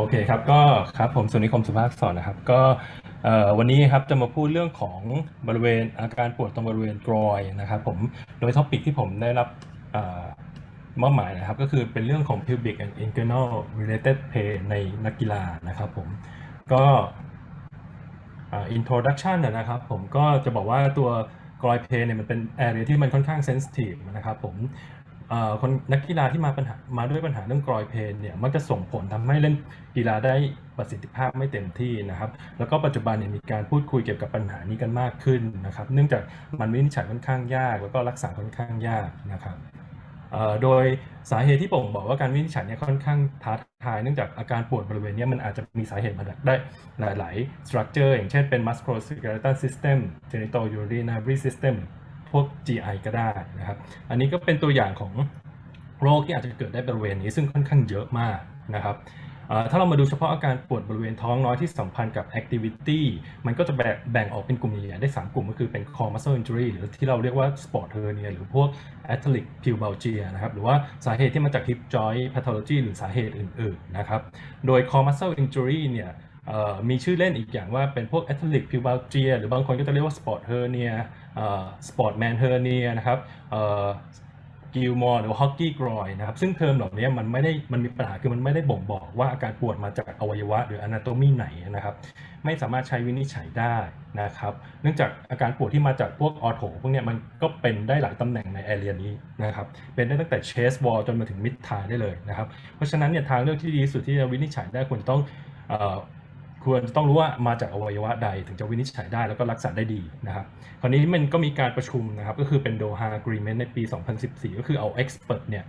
โอเคครับก็ครับผมสุนิคมสุภาพสอนนะครับ ก็วันนี้ครับจะมาพูดเรื่องของบริเวณอาการปวดตรงบริเวณกรอยนะครับผมโดยท็อปิกที่ผมได้รับมอบหมายนะครับ ก็คือเป็นเรื่องของ pubic and inguinal related pain ในนักกีฬานะครับผมก็อ่า introduction นะนะครับผมก็จะบอกว่าตัวกรอยเพนเนี่ยมันเป็น area ที่มันค่อนข้าง sensitive นะครับผม คนนักกีฬาที่มาปัญหามาด้วยปัญหาเรื่องกรอยเพนเนี่ยมักจะส่งผลทำให้เล่นกีฬาได้ประสิทธิภาพไม่เต็มที่นะครับ แล้วก็ปัจจุบันเนี่ยมีการพูดคุยเกี่ยวกับปัญหานี้กันมากขึ้นนะครับ เนื่องจากมันวินิจฉัยค่อนข้างยาก แล้วก็รักษาค่อนข้างยากนะครับโดยสาเหตุที่ผมบอกว่าการวินิจฉัยเนี่ยค่อนข้างท้าทายเนื่องจากอาการปวดบริเวณเนี้มันอาจจะมีสาเหตุมาจากได้หลายๆ structure อย่างเช่นเป็น musculoskeletal system genital urinary system พวก GI ก็ได้นะครับ อันนี้ก็เป็นตัวอย่างของโรคที่อาจจะเกิดได้บริเวณนี้ซึ่งค่อนข้างเยอะมากนะครับถ้าเรามาดูเฉพาะอาการปวดบริเวณท้องน้อยที่สัมพันธ์กับ activity มันก็จะแบ่งออกเป็นกลุ่มใหญ่ๆได้ 3 กลุ่มก็คือเป็น core muscle injury หรือที่เราเรียกว่า sport hernia หรือพวก athletic pubalgia นะครับ หรือว่าสาเหตุที่มาจาก hip joint pathology หรือสาเหตุอื่นๆนะครับ โดย core muscle injury เนี่ย มีชื่อเล่นอีกอย่างว่าเป็นพวก athletic pubalgia หรือบางคนก็จะเรียกว่า sport hernia เอ่อ sport man hernia นะครับกิลมอร์หรือฮอกกี้กรอยนะครับซึ่งเทอมเหล่านี้มันไม่ได้มันมีปัญหาคือมันไม่ได้บ่งบอกว่าอาการปวดมาจากอวัยวะหรือ anatomy ไหนนะครับ ไม่สามารถใช้วินิจฉัยได้นะครับ เนื่องจากอาการปวดที่มาจากพวกออโถพวกนี้มันก็เป็นได้หลายตำแหน่งในแอเรียนี้นะครับ เป็นได้ตั้งแต่เชส wall จนมาถึงมิดทายได้เลยนะครับ เพราะฉะนั้นเนี่ยทางเลือกที่ดีสุดที่จะวินิจฉัยได้ควรต้องอ ควรจะต้องรู้ว่ามาจากอวัยวะใดถึงจะวินิจฉัยได้แล้วก็รักษาได้ดีนะครับคราวนี้มันก็มีการประชุมนะครับ ก็คือเป็น Doha Agreement ในปี 2014 ก็คือเอา expert เนี่ย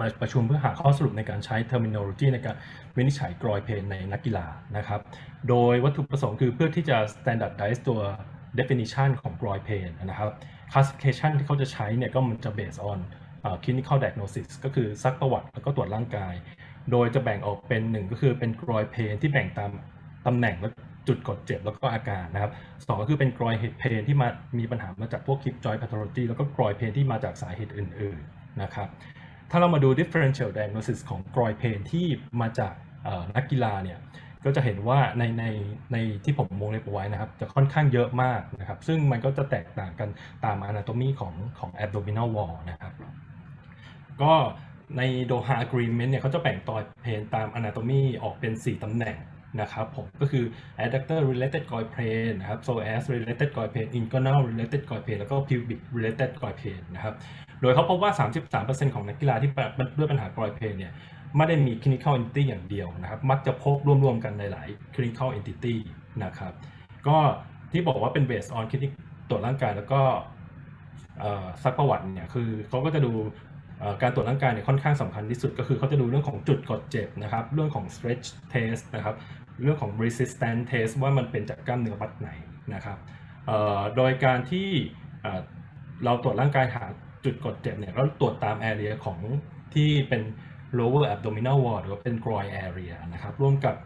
มาประชุมเพื่อหาข้อสรุปในการใช้ terminology ในการวินิจฉัยกรอยเพนในนักกีฬานะครับ โดยวัตถุประสงค์คือเพื่อที่จะ standardize ตัว definition ของกรอยเพนนะครับ classification ที่เขาจะใช้เนี่ยก็มันจะ based on เอ่อ clinical diagnosis ก็คือซักประวัติแล้วก็ตรวจร่างกาย โดยจะแบ่งออกเป็นหนึ่งก็คือเป็นกรอยเพนที่แบ่งตาม ตำแหน่งและจุดกดเจ็บแล้วก็อาการนะครับสองก็คือเป็นกรอยเหตุเพนที่มามีปัญหามาจากพวก hip joint pathology แล้วก็กรอยเพนที่มาจากสาเหตุอื่นๆนะครับถ้าเรามาดู differential diagnosis ของกรอยเพนที่มาจากนักกีฬาเนี่ยก็จะเห็นว่าในในในที่ผมวงเล็บไว้นะครับ จะค่อนข้างเยอะมากนะครับ ซึ่งมันก็จะแตกต่างกันตาม anatomy ของของ abdominal wall นะครับ ก็ใน Doha Agreement เนี่ยเขาจะแบ่งตอยเพนตาม anatomy ออกเป็น 4ตำแหน่ง นะครับผมก็คือ adductor related goit pain นะครับ psoas related goit pain inguinal related goit pain แล้วก็ pubic related goit pain นะครับโดยเขาพบว่า 33%ของนักกีฬาที่ประด้วยปัญหากรอยเพนเนี่ยไม่ได้มี clinical entity อย่างเดียวนะครับ มักจะพบรวมๆกันหลายๆ clinical entity นะครับก็ที่บอกว่าเป็น based on clinic ตรวจร่างกายแล้วก็ซักประวัติเนี่ยคือเขาก็จะดูการตรวจร่างกายเนี่ยค่อนข้างสำคัญที่สุด ก็คือเขาจะดูเรื่องของจุดกดเจ็บนะครับ เรื่องของ stretch test นะครับ เรื่องของ resistance test ว่ามันเป็นจากกล้ามเนื้อมัดไหนนะครับโดยการที่เราตรวจร่างกายหาจุดกดเจ็บเนี่ยเราตรวจตาม area ของที่เป็น lower abdominal wall หรือว่าเป็น groin area นะครับร่วมกับ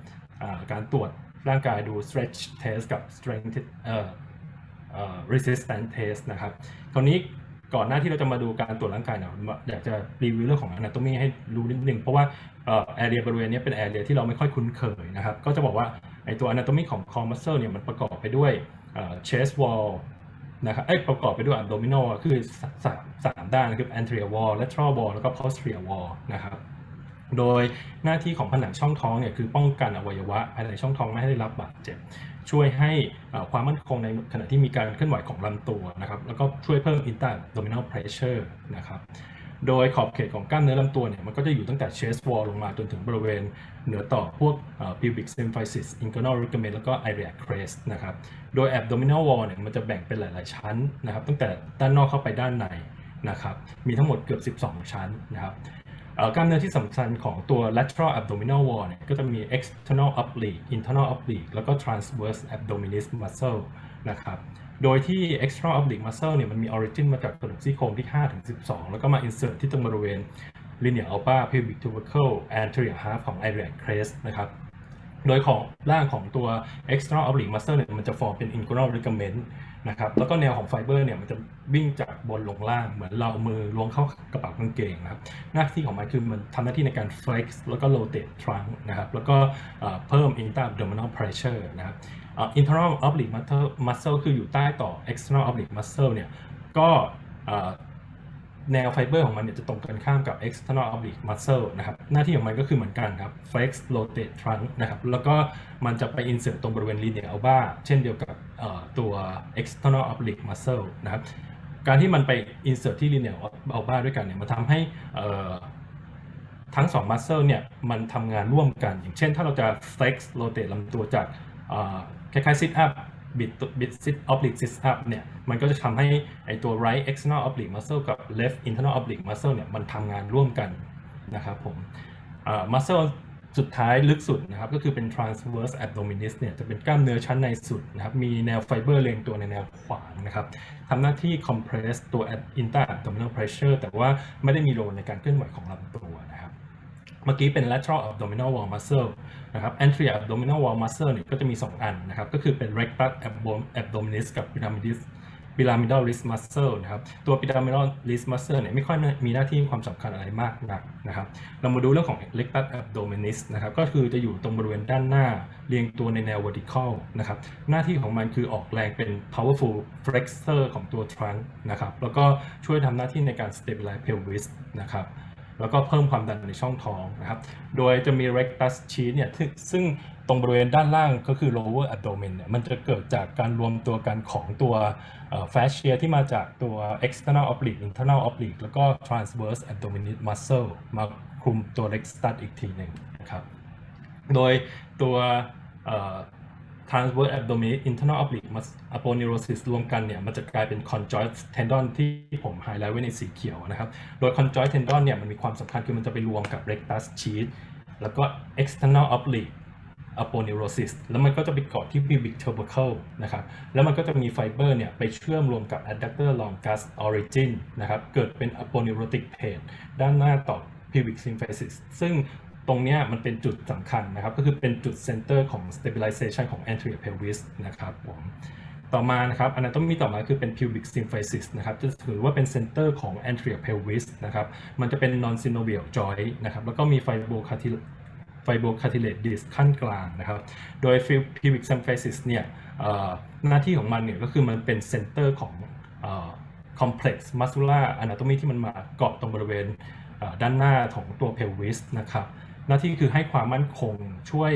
การตรวจร่างกายดู stretch test กับ strength resistance test นะครับคราวนี้ ก่อนหน้าที่เราจะมาดูการตรวจร่างกายเนี่ยผมอยากจะรีวิวเรื่องของ anatomy ให้รู้นิดนึง เพราะว่าเอ่อ area บริเวณนี้เป็น area ที่เราไม่ค่อยคุ้นเคยนะครับ ก็จะบอกว่าไอตัว anatomy ของ core muscle เนี่ยมันประกอบไปด้วยเอ่อ chest wall นะครับเอ้ยประกอบไปด้วย abdominal คือสามสามด้านคือ anterior wall lateral wall แล้วก็ posterior wall นะครับโดยหน้าที่ของผนังช่องท้องเนี่ยคือป้องกันอวัยวะภายในช่องท้องไม่ให้ได้รับบาดเจ็บ ช่วยให้ความมั่นคงในขณะที่มีการเคลื่อนไหวของลำตัวนะครับแล้วก็ช่วยเพิ่ม inter abdominal pressure นะครับโดยขอบเขตของกล้ามเนื้อลำตัวเนี่ยมันก็จะอยู่ตั้งแต่ chest wall ลงมาจนถึงบริเวณเหนือต่อพวก pubic symphysis inguinal ligament แล้วก็ iliac crest นะครับ โดย abdominal wall เนี่ยมันจะแบ่งเป็นหลาย ๆ ชั้นนะครับ ตั้งแต่ด้านนอกเข้าไปด้านในนะครับ มีทั้งหมดเกือบ 12 ชั้นนะครับ กล้ามเนื้อที่สำคัญของตัว lateral abdominal wall เนี่ยก็จะมี external oblique internal oblique แล้วก็ transverse abdominis muscle นะครับโดยที่ external oblique muscle เนี่ยมันมี origin มาจากกระดูกซี่โครงที่5ถึง12 แล้วก็มา insert ที่ตรงบริเวณ linear alba pubic tubercle anterior half ของ iliac crest นะครับ โดยของร่างของตัว external oblique muscle เนี่ยมันจะฟอร์มเป็น inguinal ligament นะครับ แล้วก็แนวของไฟเบอร์เนี่ยมันจะวิ่งจากบนลงล่างเหมือนเราเอามือล้วงเข้ากระเป๋ากางเกงนะครับ หน้าที่ของมันคือมันทำหน้าที่ในการ flex แล้วก็ rotate trunk นะครับ แล้วก็เพิ่ม inter abdominal pressure นะครับ internal oblique muscle คืออยู่ใต้ต่อ external oblique muscle เนี่ยก็ แนวไฟเบอร์ของมันเนี่ยจะตรงกันข้ามกับ external oblique muscle นะครับ หน้าที่ของมันก็คือเหมือนกันครับ flex rotate trunk นะครับ แล้วก็มันจะไป insert ตรงบริเวณ linea alba เช่นเดียวกับตัว external oblique muscle นะครับ การที่มันไป insert ที่ linea alba ด้วยกันเนี่ย มันทำให้ทั้ง 2 muscle เนี่ย มันทำงานร่วมกัน อย่างเช่นถ้าเราจะ flex rotate ลำตัวจากคล้ายๆ sit up บิดบิด sit oblique sit up เนี่ยมันก็จะทำให้ไอตัว right external oblique muscle กับ left internal oblique muscle เนี่ยมันทำงานร่วมกันนะครับผมเอ่อ muscle สุดท้ายลึกสุดนะครับก็คือเป็น transverse abdominis เนี่ยจะเป็นกล้ามเนื้อชั้นในสุดนะครับมีแนวไฟเบอร์เรียงตัวในแนวขวางนะครับทำหน้าที่ compress ตัว inter abdominal pressure แต่ว่าไม่ได้มีโลในการเคลื่อนไหวของลำตัวนะ เมื่อกี้เป็น lateral abdominal wall muscle นะครับ anterior abdominal wall muscle เนี่ยก็จะมี 2 อันนะครับ ก็คือเป็น rectus abdominis กับ pyramidis pyramidalis muscle นะครับ ตัว pyramidalis muscle เนี่ยไม่ค่อยมีหน้าที่ความสำคัญอะไรมากนักนะครับ เรามาดูเรื่องของ rectus abdominis นะครับ ก็คือจะอยู่ตรงบริเวณด้านหน้าเรียงตัวในแนว vertical นะครับ หน้าที่ของมันคือออกแรงเป็น powerful flexor ของตัว trunk นะครับ แล้วก็ช่วยทำหน้าที่ในการ stabilize pelvis นะครับ แล้วก็เพิ่มความดันในช่องท้องนะครับ โดยจะมี rectus sheath เนี่ยซึ่งตรงบริเวณด้านล่างก็คือ lower abdomen เนี่ยมันจะเกิดจากการรวมตัวกันของตัว fascia ที่มาจากตัว external oblique internal oblique แล้วก็ transverse abdominis muscle มาคลุมตัว rectus อีกทีหนึ่งนะครับ โดยตัว transverse abdominis internal oblique mus- aponeurosis รวมกันเนี่ยมันจะกลายเป็น conjoint tendon ที่ผมไฮไลท์ไว้ในสีเขียวนะครับ โดย conjoint tendon เนี่ยมันมีความสำคัญคือมันจะไปรวมกับ rectus sheath แล้วก็ external oblique aponeurosis แล้วมันก็จะไปเกาะที่ pubic tubercle นะครับ แล้วมันก็จะมีไฟเบอร์เนี่ยไปเชื่อมรวมกับ adductor longus origin นะครับ เกิดเป็น aponeurotic plate ด้านหน้าต่อ pubic symphysis ซึ่ง ตรงนี้มันเป็นจุดสำคัญนะครับ ก็คือเป็นจุด center ของ stabilization ของ anterior pelvis นะครับผมต่อมานะครับ anatomy ต่อมาคือเป็น pubic symphysis นะครับ จะถือว่าเป็น center ของ anterior pelvis นะครับ มันจะเป็น non synovial joint นะครับ แล้วก็มี fibrocartil fibrocartilage disc ขั้นกลางนะครับ โดย pubic symphysis เนี่ยหน้าที่ของมันเนี่ยก็คือมันเป็น center ของเอ่อ complex muscular anatomy ที่มันมาเกาะตรงบริเวณด้านหน้าของตัว pelvis นะครับ หน้าที่คือให้ความมั่นคงช่วย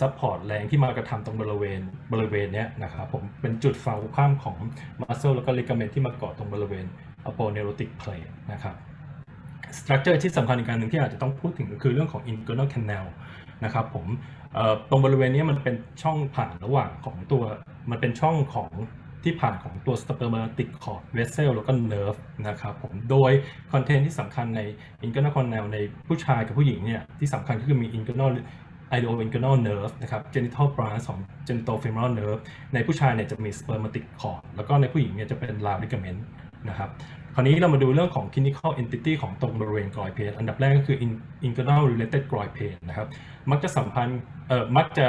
ซัพพอร์ตแรงที่มากระทำตรงบริเวณบริเวณนี้นะครับผมเป็นจุดฝ่าข้ามของ muscle แล้วก็ ligament ที่มาเกาะตรงบริเวณ aponeurotic plate นะครับ structure ที่สำคัญอีกการหนึ่งที่อาจจะต้องพูดถึงก็คือเรื่องของ inguinal canal นะครับผมตรงบริเวณนี้มันเป็นช่องผ่านระหว่างของตัว มันเป็นช่องของ ที่ผ่านของตัว spermatic cord vessel แล้วก็ nerve นะครับผมโดยคอนเทนต์ที่สำคัญใน inguinal canal ในผู้ชายกับผู้หญิงเนี่ยที่สำคัญก็คือมี inguinal ioinguinal nerve นะครับ genital branch ของ genital femoral nerve ในผู้ชายเนี่ยจะมี spermatic cord แล้วก็ในผู้หญิงเนี่ยจะเป็น lower ligament นะครับคราวนี้เรามาดูเรื่องของ clinical entity ของตรงบริเวณกรอยเพนอันดับแรกก็คือ in- inguinal related กรอยเพนนะครับ มักจะสัมพันธ์เอ่อมักจะ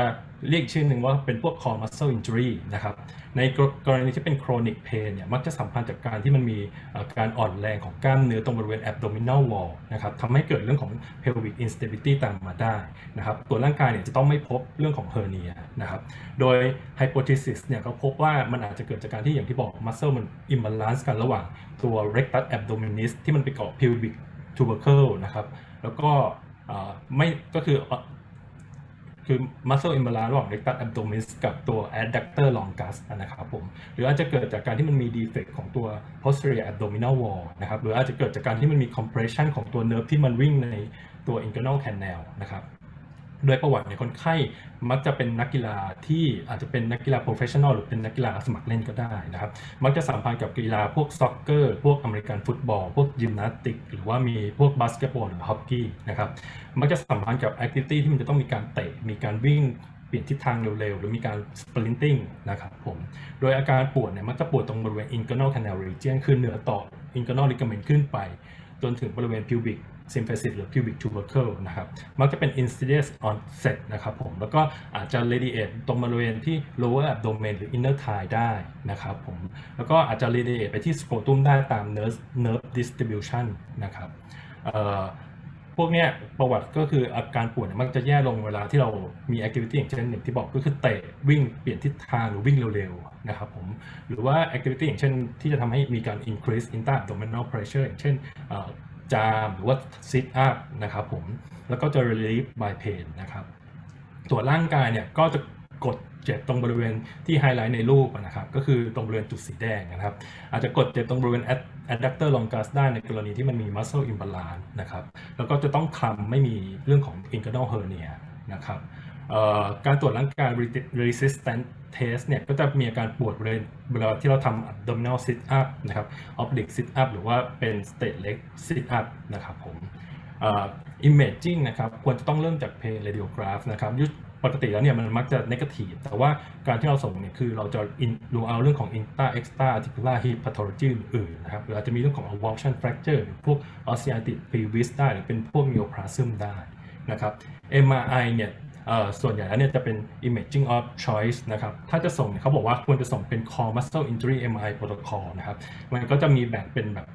เรียกชื่อหนึ่งว่าเป็นพวก core muscle injury นะครับ ในกรกรณีที่เป็น chronic pain เนี่ยมักจะสัมพันธ์จากการที่มันมีการอ่อนแรงของกล้ามเนื้อตรงบริเวณ abdominal wall นะครับทำให้เกิดเรื่องของ pelvic instability ตามมาได้นะครับ ตัวร่างกายเนี่ยจะต้องไม่พบเรื่องของ hernia นะครับ โดย hypothesis เนี่ยก็พบว่ามันอาจจะเกิดจากการที่อย่างที่บอก muscle มัน imbalance กันระหว่างตัว rectus abdominis ที่มันไปเกาะ pubic tubercle นะครับ แล้วก็ไม่ก็คือ คือ muscle imbalance ระหว่าง rectus abdominis กับตัว adductor longus นะครับผมหรืออาจจะเกิดจากการที่มันมี defect ของตัว posterior abdominal wall นะครับหรืออาจจะเกิดจากการที่มันมี compression ของตัว nerve ที่มันวิ่งในตัว inguinal canal นะครับ โดยประวัติเนี่ยคนไข้มักจะเป็นนักกีฬาที่อาจจะเป็นนักกีฬาโปรเฟชชั่นอลหรือเป็นนักกีฬาสมัครเล่นก็ได้นะครับ มักจะสัมพันธ์กับกีฬาพวกซ็อกเกอร์พวกอเมริกันฟุตบอล พวกยิมนาสติก หรือว่ามีพวกบาสเกตบอลหรือฮอกกี้นะครับมักจะสัมพันธ์กับแอคทิวิตี้ที่มันจะต้องมีการเตะมีการวิ่งเปลี่ยนทิศทางเร็วๆ หรือมีการสปรินติ้งนะครับผม โดยอาการปวดเนี่ยมักจะปวดตรงบริเวณ inguinal canal region คือเหนือต่อ inguinal ligament ขึ้นไป จนถึงบริเวณ pubic symphysis หรือ pubic tubercle นะครับมักจะเป็น insidious onset นะครับผมแล้วก็อาจจะ radiate ตรงบริเวณที่ lower abdomen หรือ inner thigh ได้นะครับผมแล้วก็อาจจะ radiate ไปที่ scrotum ได้ตาม nerve nerve distribution นะครับพวกเนี้ยประวัติก็คืออาการปวดมักจะแย่ลงเวลาที่เรามี activity อย่างเช่นอย่างที่บอกก็คือเตะวิ่งเปลี่ยนทิศทางหรือวิ่งเร็วๆนะครับผมหรือว่า activity อย่างเช่นที่จะทำให้มีการ increase intra abdominal pressure อย่างเช่น จามหรือว่า sit up นะครับผมแล้วก็จะ relieve by pain นะครับตัวร่างกายเนี่ยก็จะกดเจ็บตรงบริเวณที่ไฮไลท์ในรูปนะครับ ก็คือตรงบริเวณจุดสีแดงนะครับ อาจจะกดเจ็บตรงบริเวณ adductor longus ได้ในกรณีที่มันมี muscle imbalance นะครับ แล้วก็จะต้องคลำไม่มีเรื่องของ inguinal hernia นะครับการตรวจร่างกาย resi- resistant test เนี่ยก็จะมีอาการปวดบริเวณเวลาที่เราทำ abdominal sit up นะครับ oblique sit up หรือว่าเป็น state leg sit up นะครับผมอ่อ imaging นะครับควรจะต้องเริ่มจาก pain radiograph นะครับยุปกติแล้วเนี่ยมันมักจะ negative แต่ว่าการที่เราส่งเนี่ยคือเราจะดูเอาเรื่องของ intra extra articular hip pathology อื่นนะครับหรืออาจจะมีเรื่องของ avulsion fracture หรือพวก osteitis pelvis ได้หรือเป็นพวก neoplasm ได้นะครับ MRI เนี่ย ส่วนใหญ่แล้วเนี่ยจะเป็น imaging of choice นะครับ ถ้าจะส่งเนี่ยเขาบอกว่าควรจะส่งเป็น core muscle injury MRI protocol นะครับ มันก็จะมีแบ่งเป็นแบบ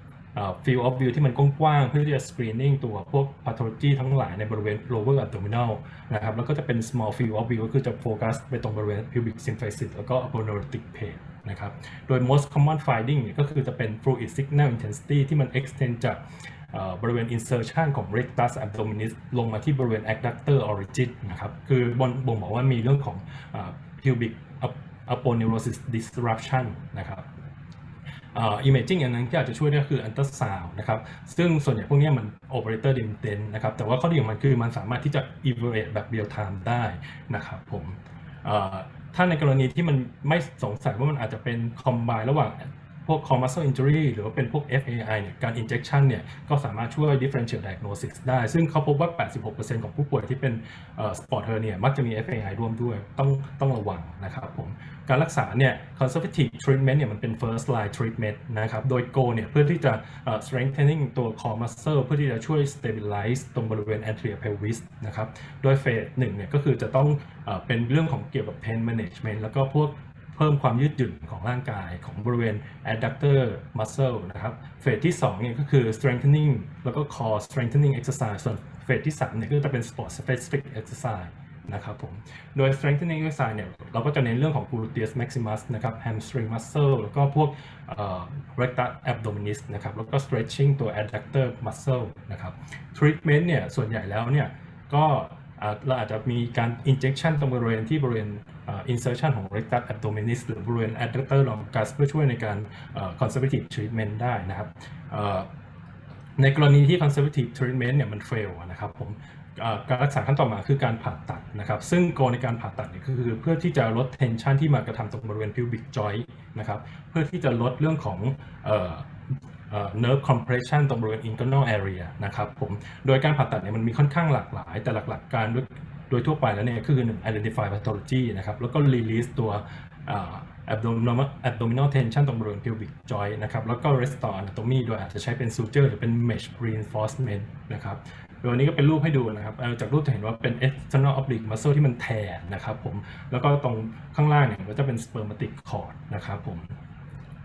field of view ที่มันกว้างๆ เพื่อที่จะ screening ตัวพวก pathology ทั้งหลายในบริเวณ lower abdominal นะครับ แล้วก็จะเป็น small field of view ก็คือจะโฟกัสไปตรงบริเวณ pubic symphysis แล้วก็ aponeurotic pain นะครับ โดย most common finding เนี่ยก็คือจะเป็น fluid signal intensity ที่มัน extend จาก บริเวณ insertion ของ rectus abdominis ลงมาที่บริเวณ adductor origin นะครับ คือบนบ่งบอกว่ามีเรื่องของ pubic aponeurosis disruption นะครับอ่อ imaging อันนั้นที่อาจจะช่วยได้ก็คือ ultrasound นะครับ ซึ่งส่วนใหญ่พวกนี้มัน operator dependent นะครับ แต่ว่าข้อดีของมันคือมันสามารถที่จะ evaluate แบบ real time ได้นะครับผมถ้าในกรณีที่มันไม่สงสัยว่ามันอาจจะเป็น combine ระหว่าง พวก core muscle injury หรือว่าเป็นพวก FAI เนี่ยการ injection เนี่ยก็สามารถช่วย differential diagnosis ได้ ซึ่งเขาพบว่า 86%ของผู้ป่วยที่เป็น sport hernia มักจะมี FAI ร่วมด้วย ต้องต้องระวังนะครับผม การรักษาเนี่ย conservative treatment เนี่ยมันเป็น first line treatment นะครับ โดย goal เนี่ยเพื่อที่จะ strengthening ตัว core muscle เพื่อที่จะช่วย stabilize ตรงบริเวณ anterior pelvis นะครับ โดยเฟสหนึ่งเนี่ยก็คือจะต้องเป็นเรื่องของเกี่ยวกับ pain management แล้วก็พวก เพิ่มความยืดหยุ่นของร่างกายของบริเวณ adductor muscle นะครับเฟสที่2เนี่ยก็คือ strengthening แล้วก็ core strengthening exercise ส่วนเฟสที่3เนี่ยก็จะเป็น sport specific exercise นะครับผม โดย strengthening exercise เนี่ยเราก็จะเน้นเรื่องของ gluteus maximus นะครับ hamstring muscle แล้วก็พวก rectus abdominis นะครับ แล้วก็ stretching ตัว adductor muscle นะครับ treatment เนี่ยส่วนใหญ่แล้วเนี่ยก็ เราอาจจะมีการ injection ตรงบริเวณที่บริเวณอ่า insertion ของ rectus abdominis หรือบริเวณ adductor longus เพื่อช่วยในการเอ่อ conservative treatment ได้นะครับในกรณีที่ conservative treatment เนี่ยมัน fail นะครับผมการรักษาขั้นต่อมาคือการผ่าตัดนะครับ ซึ่งโกในการผ่าตัดเนี่ยคือเพื่อที่จะลด tension ที่มากระทำตรงบริเวณ pubic joint นะครับ เพื่อที่จะลดเรื่องของ nerve compression ตรงบริเวณ inguinal area นะครับผมโดยการผ่าตัดเนี่ยมันมีค่อนข้างหลากหลาย แต่หลักๆการโดยทั่วไปแล้วเนี่ยคือหนึ่ง identify pathology นะครับแล้วก็ release ตัวอ่า abdominal abdominal tension ตรงบริเวณ pubic joint นะครับแล้วก็ restore anatomy โดยอาจจะใช้เป็น suture หรือเป็น mesh reinforcement นะครับโดยวันนี้ก็เป็นรูปให้ดูนะครับจากรูปจะเห็นว่าเป็น external oblique muscle ที่มันแทนนะครับผมแล้วก็ตรงข้างล่างเนี่ยก็จะเป็น spermatic cord นะครับผม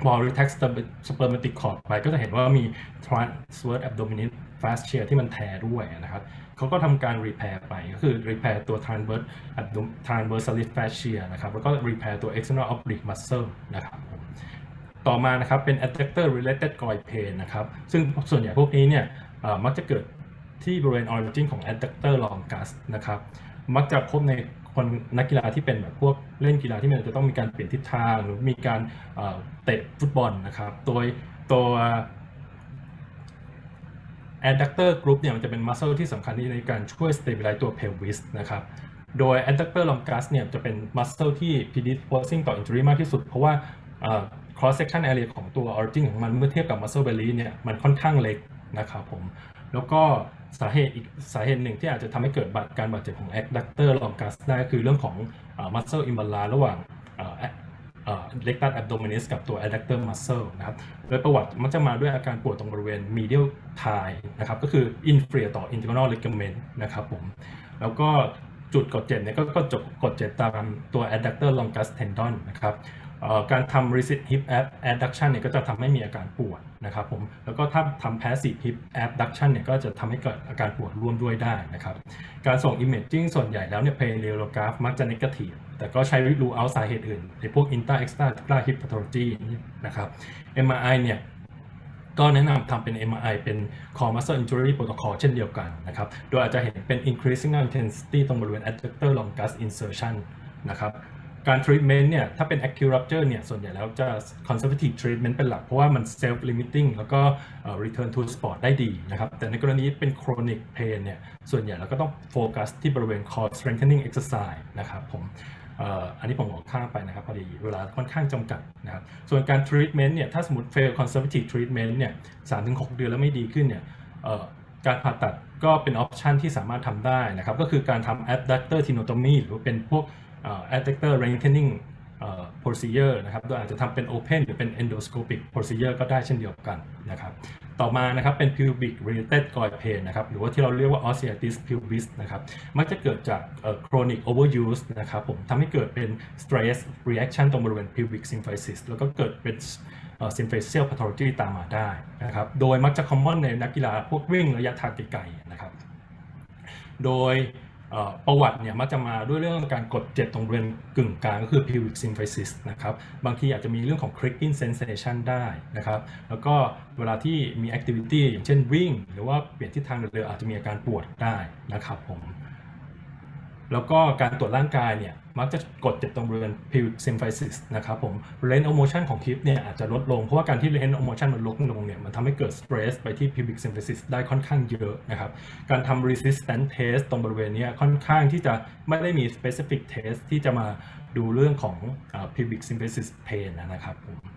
พอ retract spermatic cord ไปก็จะเห็นว่ามี transverse abdominis fascia ที่มันแทด้วยนะครับเขาก็ทำการ repair ไปก็คือ repair ตัว transverse abdom transversalis fascia นะครับแล้วก็ repair ตัว external oblique muscle นะครับต่อมานะครับเป็น adductor related groin pain นะครับซึ่งส่วนใหญ่พวกนี้เนี่ยมักจะเกิดที่บริเวณ origin ของ adductor longus นะครับ มักจะพบใน คนนักกีฬาที่เป็นแบบพวกเล่นกีฬาที่มันจะต้องมีการเปลี่ยนทิศทางหรือมีการเตะฟุตบอลนะครับ โดยตัว adductor group เนี่ยมันจะเป็น muscle ที่สำคัญที่ในการช่วย stabilize ตัว pelvis นะครับ โดย adductor longus เนี่ยจะเป็น muscle ที่ predisposing ต่อ injury มากที่สุด เพราะว่า cross section area ของตัว origin ของมันเมื่อเทียบกับ muscle belly เนี่ยมันค่อนข้างเล็กนะครับผม แล้วก็ สาเหตุอีกสาเหตุหนึ่งที่อาจจะทำให้เกิดการบาดเจ็บของ adductor longus ได้คือเรื่องของเอ่อ muscle imbalance ระหว่างเอ่อเล็กตัสแอบโดมินิสกับตัว adductor muscle นะครับโดยประวัติมักจะมาด้วยอาการปวดตรงบริเวณ medial thigh นะครับก็คือ inferior ต่อ internal ligament นต์นะครับผมแล้วก็จุดกดเจ็บเนี่ยก็ก็จบกดเจ็บตามตัว adductor longus tendon นนะครับ การทำ rigid hip abduction เนี่ยก็จะทำให้มีอาการปวดนะครับผม แล้วก็ถ้าทำ passive hip abduction เนี่ยก็จะทำให้เกิดอาการปวดร่วมด้วยได้นะครับ การส่ง imaging ส่วนใหญ่แล้วเนี่ย periodograph มักจะ negative แต่ก็ใช้ rule out สาเหตุอื่นในพวก intra extra hip pathology นะครับ MRI เนี่ยก็แนะนำทำเป็น MRI เป็น core muscle injury protocol เช่นเดียวกันนะครับ โดยอาจจะเห็นเป็น increasing intensity ตรงบริเวณ adductor longus insertion นะครับ การ treatment เนี่ยถ้าเป็น acute rupture เนี่ยส่วนใหญ่แล้วจะ conservative treatment เป็นหลัก เพราะว่ามัน self limiting แล้วก็ return to sport ได้ดีนะครับ แต่ในกรณีเป็น chronic pain เนี่ยส่วนใหญ่เราก็ต้องโฟกัสที่บริเวณ core strengthening exercise นะครับผมอันนี้ผมขอข้ามไปนะครับพอดีเวลาค่อนข้างจำกัดนะครับส่วนการ treatment เนี่ยถ้าสมมติ fail conservative treatment เนี่ย3-6เดือนแล้วไม่ดีขึ้นเนี่ยการผ่าตัดก็เป็นออปชันที่สามารถทำได้นะครับก็คือการทำ adductor tenotomy หรือเป็นพวก adductor lengthening procedure นะครับโดยอาจจะทำเป็น open หรือเป็น endoscopic procedure ก็ได้เช่นเดียวกันนะครับ ต่อมานะครับเป็น pubic related gout pain นะครับ หรือว่าที่เราเรียกว่า osteitis pubis นะครับ มักจะเกิดจาก chronic overuse นะครับผมทำให้เกิดเป็น stress reaction ตรงบริเวณ pubic symphysis แล้วก็เกิดเป็น symphysial pathology ตามมาได้นะครับ โดยมักจะ common ในนักกีฬาพวกวิ่งระยะทางไกลๆนะครับ โดย ประวัติเนี่ยมักจะมาด้วยเรื่องการกดเจ็บตรงบริเวณกึ่งกลางก็คือ pelvic symphysis นะครับบางทีอาจจะมีเรื่องของ cricking sensation ได้นะครับแล้วก็เวลาที่มี activity อย่างเช่นวิ่ง หรือว่าเปลี่ยนทิศทางเรืออาจจะมีอาการปวดได้นะครับผม แล้วก็การตรวจร่างกายเนี่ยมักจะกดเจ็บตรงบริเวณ pubic symphysis นะครับผม range of motion ของคลิปเนี่ยอาจจะลดลง เพราะว่าการที่ range of motion มันลดลงเนี่ยมันทำให้เกิด stress ไปที่ pubic symphysis ได้ค่อนข้างเยอะนะครับ การทำ resistance test ตรงบริเวณนี้ค่อนข้างที่จะไม่ได้มี specific test ที่จะมาดูเรื่องของ pubic symphysis pain นะครับผม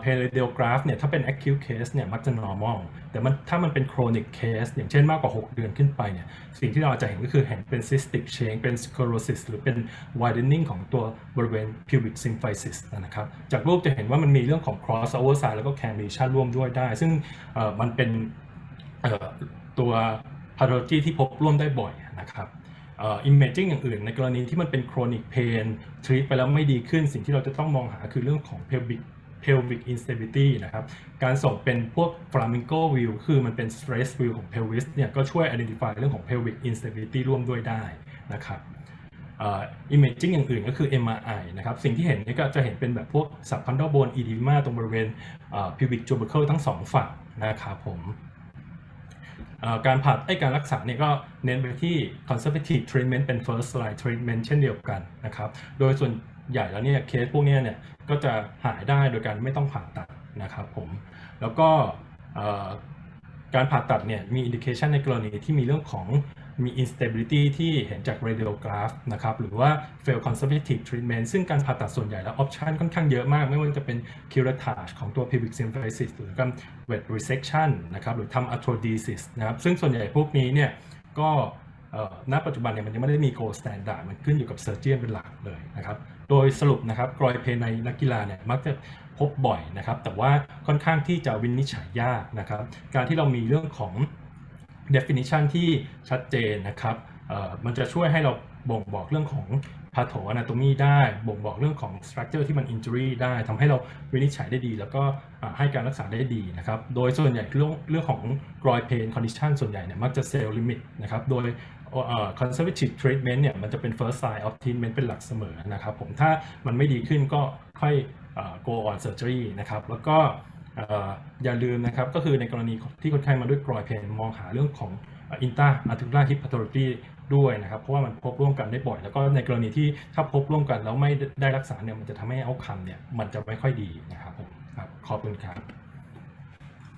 เพเลเดียกราฟเนี่ยถ้าเป็น acute case เนี่ยมักจะ normal แต่มันถ้ามันเป็น chronic case อย่างเช่นมากกว่า 6 เดือนขึ้นไปเนี่ยสิ่งที่เราจะเห็นก็คือเห็นเป็น cystic change เป็น sclerosis หรือเป็น widening ของตัวบริเวณ pubic symphysis นะครับ จากรูปจะเห็นว่ามันมีเรื่องของ crossover side แล้วก็ cam lesion ร่วมด้วยได้ ซึ่งเอ่อมันเป็นเอ่อตัว pathology ที่พบร่วมได้บ่อยนะครับเอ่อ imaging อย่างอื่น ในกรณีที่มันเป็น chronic pain treat ไปแล้วไม่ดีขึ้นสิ่งที่เราจะต้องมองหาคือเรื่องของ pelvic pelvic instability นะครับ การส่งเป็นพวก flamingo view คือมันเป็น stress view ของ pelvis เนี่ยก็ช่วย identify เรื่องของ pelvic instability ร่วมด้วยได้นะครับ imaging อย่างอื่นก็คือ MRI นะครับ สิ่งที่เห็นนี่ก็จะเห็นเป็นแบบพวก subcondral bone edema ตรงบริเวณ pubic tubercle ทั้งสองฝั่งนะครับผมการผ่าไอ้การรักษาเนี่ยก็เน้นไปที่ conservative treatment เป็น first line treatment เช่นเดียวกันนะครับ โดยส่วน ใหญ่แล้วเนี่ยเคสพวกนี้เนี่ยก็จะหายได้โดยการไม่ต้องผ่าตัดนะครับผมแล้วก็การผ่าตัดเนี่ยมี indication ในกรณีที่มีเรื่องของมี instability ที่เห็นจาก radiograph นะครับหรือว่า fail conservative treatment ซึ่งการผ่าตัดส่วนใหญ่แล้ว option ค่อนข้างเยอะมาก ไม่ว่าจะเป็น curettage ของตัว pubic symphysis หรือการ wet resection นะครับหรือทำ arthrodesis นะครับซึ่งส่วนใหญ่พวกนี้เนี่ยก็ณปัจจุบันเนี่ยมันยังไม่ได้มี gold standard มันขึ้นอยู่กับ surgeon เป็นหลักเลยนะครับ โดยสรุปนะครับรอยเพนในนักกีฬาเนี่ยมักจะพบบ่อยนะครับ แต่ว่าค่อนข้างที่จะวินิจฉัยยากนะครับ การที่เรามีเรื่องของ definition ที่ชัดเจนนะครับมันจะช่วยให้เราบ่งบอกเรื่องของ patho anatomy ได้ บ่งบอกเรื่องของ structure ที่มัน injury ได้ทำให้เราวินิจฉัยได้ดี แล้วก็ให้การรักษาได้ดีนะครับ โดยส่วนใหญ่เรื่องเรื่องของกรอยเพน condition ส่วนใหญ่เนี่ยมักจะ cell limit นะครับ โดย conservative treatment เนี่ยมันจะเป็น first line of treatment เป็นหลักเสมอนะครับผมถ้ามันไม่ดีขึ้นก็ค่อย go on surgery นะครับแล้วก็อย่าลืมนะครับก็คือในกรณีที่คนไข้มาด้วยกรอยเพนมองหาเรื่องของอินตาอาร์ติคูล่าฮิปพาโทโลจีด้วยนะครับ เพราะว่ามันพบร่วมกันได้บ่อย แล้วก็ในกรณีที่ถ้าพบร่วมกันแล้วไม่ได้รักษาเนี่ยมันจะทำให้เอาคำเนี่ยมันจะไม่ค่อยดีนะครับผมครับขอบคุณครับ